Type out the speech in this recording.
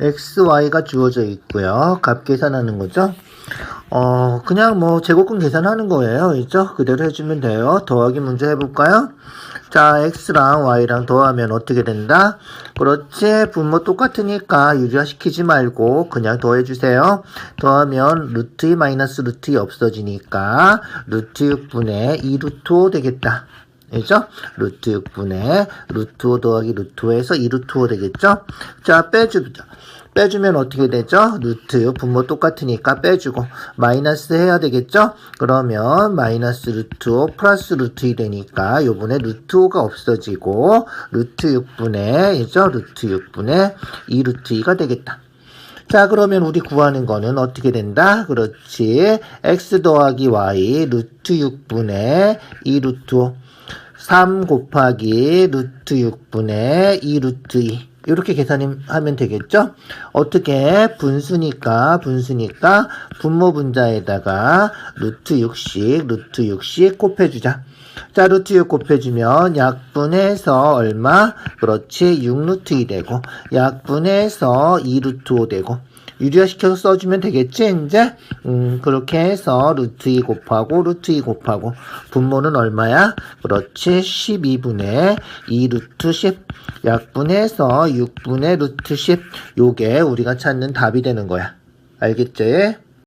x, y가 주어져 있고요. 값 계산하는 거죠. 어, 그냥 뭐 제곱근 계산하는 거예요. 있죠? 그대로 해주면 돼요. 더하기 문제 해볼까요? 자, x랑 y랑 더하면 어떻게 된다? 그렇지. 분모 똑같으니까 유리화 시키지 말고 그냥 더해주세요. 더하면 루트 2 마이너스 루트 2 없어지니까 루트 6분의 2 루트 5 되겠다. 그죠? 루트 6분의 루트 5 더하기 루트 5에서 2 루트 5 되겠죠? 자, 빼주죠. 빼주면 어떻게 되죠? 루트 분모 똑같으니까 빼주고 마이너스 해야 되겠죠? 그러면 마이너스 루트 5 플러스 루트 2 되니까 요번에 루트 5가 없어지고 루트 6분의 이죠? 루트 6분의 2 루트 2가 되겠다. 자, 그러면 우리 구하는 거는 어떻게 된다? 그렇지. x 더하기 y 루트 6분의 2 루트 5. 3 곱하기 루트 6분의 2 루트 2. 이렇게 계산하면 되겠죠? 어떻게? 분수니까, 분수니까, 분모 분자에다가 루트 6씩, 루트 6씩 곱해주자. 자, 루트 6 곱해주면 약분해서 얼마? 그렇지, 6 루트 2 되고, 약분해서 2 루트 5 되고, 유리화 시켜서 써주면 되겠지, 이제? 음, 그렇게 해서 루트 2 곱하고, 루트 2 곱하고, 분모는 얼마야? 그렇지, 12분의 2 루트 10. 약분해서 6분의 루트 10. 요게 우리가 찾는 답이 되는 거야. 알겠지?